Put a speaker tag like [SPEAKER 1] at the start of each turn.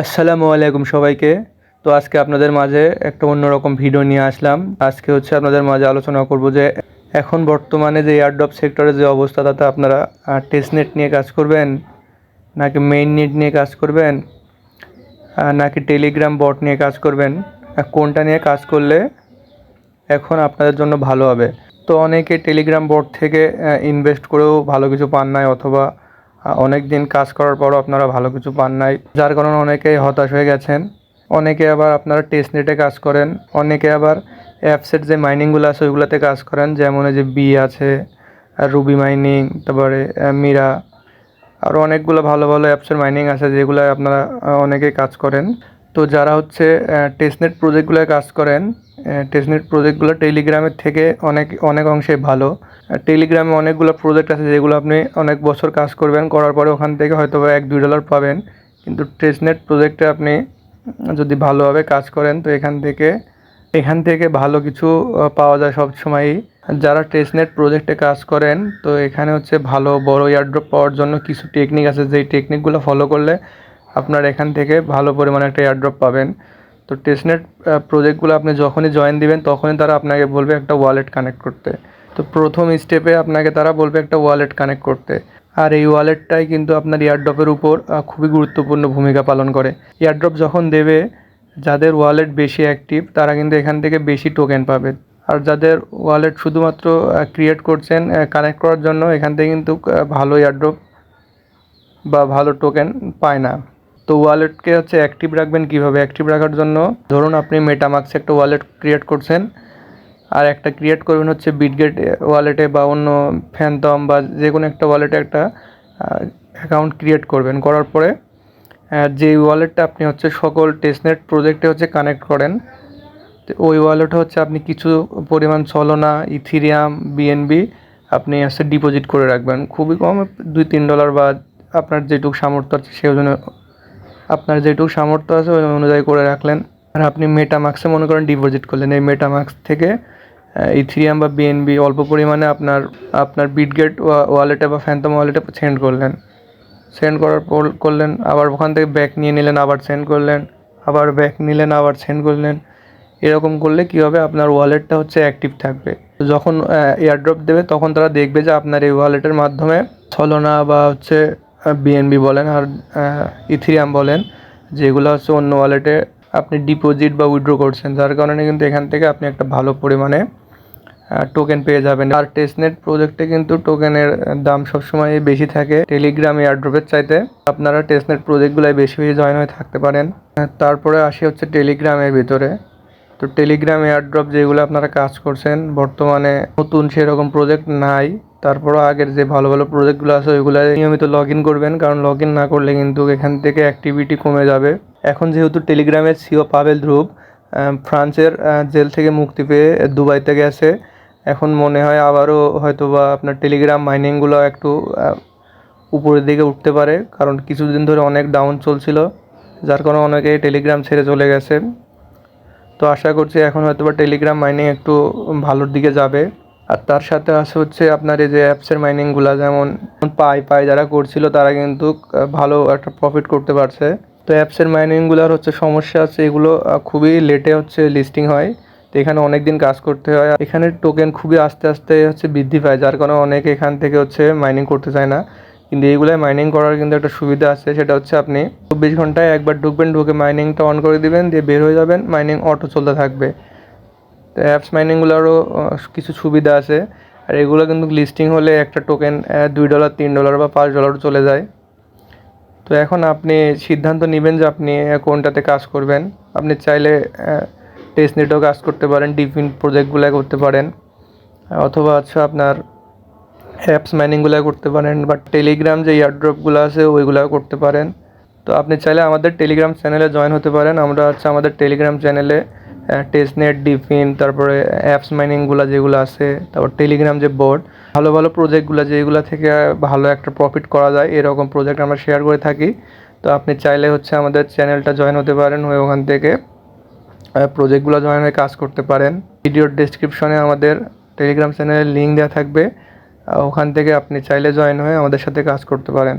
[SPEAKER 1] আসসালামু আলাইকুম সবাইকে। তো আজকে আপনাদের মাঝে একটা অন্যরকম ভিডিও নিয়ে আসলাম। আজকে হচ্ছে আপনাদের মাঝে আলোচনা করব যে, এখন বর্তমানে যে এয়ারড্রপ সেক্টরের যে অবস্থা, তাতে আপনারা টেস্টনেট নিয়ে কাজ করবেন, নাকি মেইন নেট নিয়ে কাজ করবেন নাকি টেলিগ্রাম বট নিয়ে কাজ করবেন কোনটা নিয়ে কাজ করলে এখন আপনাদের জন্য ভালো হবে? তো অনেকে টেলিগ্রাম বোর্ড থেকে ইনভেস্ট করেও ভালো কিছু পান নাই, অথবা অনেক দিন কাজ করার পরও আপনারা ভালো কিছু পান নাই। যার কারণে অনেকেই হতাশ হয়ে গেছেন। অনেকে আবার আপনারা টেস্ট নেটে কাজ করেন। অনেকে আবার অ্যাপসের যে মাইনিংগুলো আছে, ওইগুলোতে কাজ করেন। যেমন এই যে বি আছে রুবি মাইনিং তারপরে মিরা আরও অনেকগুলো ভালো ভালো অ্যাপসের মাইনিং আছে যেগুলো আপনারা অনেকেই কাজ করেন। তো যারা হচ্ছে টেস্টনেট প্রজেক্টগুলোয় কাজ করেন টেস্টনেট প্রজেক্টগুলো টেলিগ্রামের থেকে অনেক অনেক অংশে ভালো। টেলিগ্রামে অনেকগুলো প্রজেক্ট আছে যেগুলো আপনি অনেক বছর কাজ করবেন, করার পরে ওখান থেকে হয়তো এক, দুই ডলার পাবেন। কিন্তু টেস্টনেট প্রজেক্টে আপনি যদি ভালোভাবে কাজ করেন, তো এখান থেকে এখান থেকে ভালো কিছু পাওয়া যায় সব সময়ই যারা টেস্টনেট প্রজেক্টে কাজ করেন, তো এখানে হচ্ছে ভালো, বড় এয়ারড্রপ পাওয়ার জন্য কিছু টেকনিক আছে। যেই টেকনিকগুলো ফলো করলে আপনার এখান থেকে ভালো পরিমাণে একটা এয়ারড্রপ পাবেন। তো টেস্টনেট প্রজেক্টগুলো আপনি যখনই জয়েন দিবেন, তখনই তারা আপনাকে বলবে একটা ওয়ালেট কানেক্ট করতে। তো প্রথম স্টেপে আপনাকে তারা বলবে একটা ওয়ালেট কানেক্ট করতে। আর এই ওয়ালেটটাই কিন্তু আপনার এয়ারড্রপের উপর খুবই গুরুত্বপূর্ণ ভূমিকা পালন করে। এয়ারড্রপ যখন দেবে, যাদের ওয়ালেট বেশি অ্যাক্টিভ তারা কিন্তু এখান থেকে বেশি টোকেন পাবে। আর যাদের ওয়ালেট শুধুমাত্র ক্রিয়েট করছেন কানেক্ট করার জন্য, এখান থেকে কিন্তু ভালো এয়ারড্রপ বা ভালো টোকেন পায় না। তো ওয়ালেটকে হচ্ছে অ্যাক্টিভ রাখবেন কীভাবে? অ্যাক্টিভ রাখার জন্য ধরুন আপনি মেটামাক্সে একটা ওয়ালেট ক্রিয়েট করছেন, আর একটা ক্রিয়েট করবেন হচ্ছে বিটগেট ওয়ালেটে বা অন্য ফ্যানতম বা যে কোনো একটা ওয়ালেটে একটা অ্যাকাউন্ট ক্রিয়েট করবেন। করার পরে যে ওয়ালেটটা আপনি হচ্ছে সকল টেস্টনেট প্রজেক্টে হচ্ছে কানেক্ট করেন ওই ওয়ালেটে হচ্ছে আপনি কিছু পরিমাণ সলোনা ইথিরিয়াম বিএনবি আপনি হচ্ছে ডিপোজিট করে রাখবেন। খুবই কম দুই তিন ডলার বা আপনার যেটুকু সামর্থ্য আছে সেই অনুযায়ী আপনার যেটুকু সামর্থ্য আছে ওই অনুযায়ী করে রাখলেন। আর আপনি মেটামাক্সে মনে করেন ডিপোজিট করলেন। এই মেটামাক্স থেকে ইথিরিয়াম বা বিএনবি অল্প পরিমাণে আপনার আপনার বিটগেট ওয়ালেটে বা ফ্যান্টম ওয়ালেটে সেন্ড করলেন। সেন্ড করার পর করলেন, আবার ওখান থেকে ব্যাক নিয়ে নিলেন, আবার সেন্ড করলেন, আবার ব্যাক নিলেন, আবার সেন্ড করলেন। এরকম করলে কী হবে? আপনার ওয়ালেটটা হচ্ছে অ্যাক্টিভ থাকবে। যখন এয়ারড্রপ দেবে, তখন তারা দেখবে যে আপনার এই ওয়ালেটের মাধ্যমে ছলনা বা হচ্ছে বিএনবি বলেন আর ইথিরিয়াম বলেন, যেগুলো হচ্ছে অন্য ওয়ালেটে আপনি ডিপোজিট বা উইথড্র করছেন, যার কারণে কিন্তু এখান থেকে আপনি একটা ভালো পরিমাণে টোকেন পেয়ে যাবেন। আর টেস্টনেট প্রজেক্টে কিন্তু টোকেনের দাম সবসময় বেশি থাকে। টেলিগ্রাম এয়ারড্রপের চাইতে আপনারা টেস্টনেট প্রজেক্টগুলোয় বেশি বেশি জয়েন হয়ে থাকতে পারেন। তারপরে আসি হচ্ছে টেলিগ্রামের ভিতরে। তো টেলিগ্রাম এয়ারড্রপ যেগুলো আপনারা কাজ করছেন, বর্তমানে নতুন সেরকম প্রজেক্ট নাই। তারপরও আগের যে ভালো ভালো প্রজেক্টগুলো আছে ওইগুলো নিয়মিত লগ ইন করবেন। কারণ লগ ইন না করলে কিন্তু এখান থেকে অ্যাক্টিভিটি কমে যাবে। এখন যেহেতু টেলিগ্রামের সিও পাবেল ধ্রুব ফ্রান্সের জেল থেকে মুক্তি পেয়ে দুবাইতে গেছে। এখন মনে হয় আবারও হয়তো বা আপনার টেলিগ্রাম মাইনিংগুলো একটু উপরের দিকে উঠতে পারে। কারণ কিছুদিন ধরে অনেক ডাউন চলছিল, যার কারণে অনেকে টেলিগ্রাম ছেড়ে চলে গেছে। তো আশা করছি এখন হয়তো বা টেলিগ্রাম মাইনিং একটু ভালোর দিকে যাবে। আর তার সাথে আছে হচ্ছে আপনার এই যে অ্যাপসের মাইনিংগুলো যেমন পাই পাই যারা করছিল তারা কিন্তু ভালো একটা প্রফিট করতে পারছে। তো অ্যাপসের মাইনিংগুলোর হচ্ছে সমস্যা আছে, এগুলো খুবই লেটে হচ্ছে লিস্টিং হয়। তো এখানে অনেক দিন কাজ করতে হয়। এখানে টোকেন খুবই আস্তে আস্তে হচ্ছে বৃদ্ধি পায়, যার কারণে অনেকে এখান থেকে হচ্ছে মাইনিং করতে চায় না। কিন্তু এইগুলোয় মাইনিং করার কিন্তু একটা সুবিধা আছে, সেটা হচ্ছে আপনি চব্বিশ ঘন্টায় একবার ঢুকবেন, ঢুকে মাইনিংটা অন করে দিবেন, দিয়ে বের হয়ে যাবেন মাইনিং অটো চলতে থাকবে। তো অ্যাপস মাইনিংগুলোরও কিছু সুবিধা আছে। আর এগুলো কিন্তু লিস্টিং হলে একটা টোকেন দুই ডলার তিন ডলার বা পাঁচ ডলারও চলে যায়। তো এখন আপনি সিদ্ধান্ত নেবেন যে আপনি কোনটাতে কাজ করবেন। আপনি চাইলে টেস্ট নেটেও কাজ করতে পারেন ডিফিন প্রজেক্টগুলো করতে পারেন। অথবা হচ্ছে আপনার অ্যাপস মাইনিংগুলো করতে পারেন বা টেলিগ্রাম যে এয়ারড্রপগুলো আছে ওইগুলো করতে পারেন। তো আপনি চাইলে আমাদের টেলিগ্রাম চ্যানেলে জয়েন হতে পারেন। আমরা হচ্ছে আমাদের টেলিগ্রাম চ্যানেলে টেস্টনেট ডিফিন তারপরে অ্যাপস মাইনিংগুলো যেগুলো আছে, তারপর টেলিগ্রাম যে বোর্ড ভালো ভালো প্রজেক্টগুলো যেগুলো থেকে ভালো একটা প্রফিট করা যায়, এরকম প্রজেক্ট আমরা শেয়ার করে থাকি। তো আপনি চাইলে হচ্ছে আমাদের চ্যানেলটা জয়েন হতে পারেন, হয়ে ওখান থেকে প্রজেক্টগুলো জয়েন হয়ে কাজ করতে পারেন। ভিডিওর ডেসক্রিপশনে আমাদের টেলিগ্রাম চ্যানেলের লিঙ্ক দেওয়া থাকবে ওখান থেকে আপনি চাইলে জয়েন হয়ে আমাদের সাথে কাজ করতে পারেন।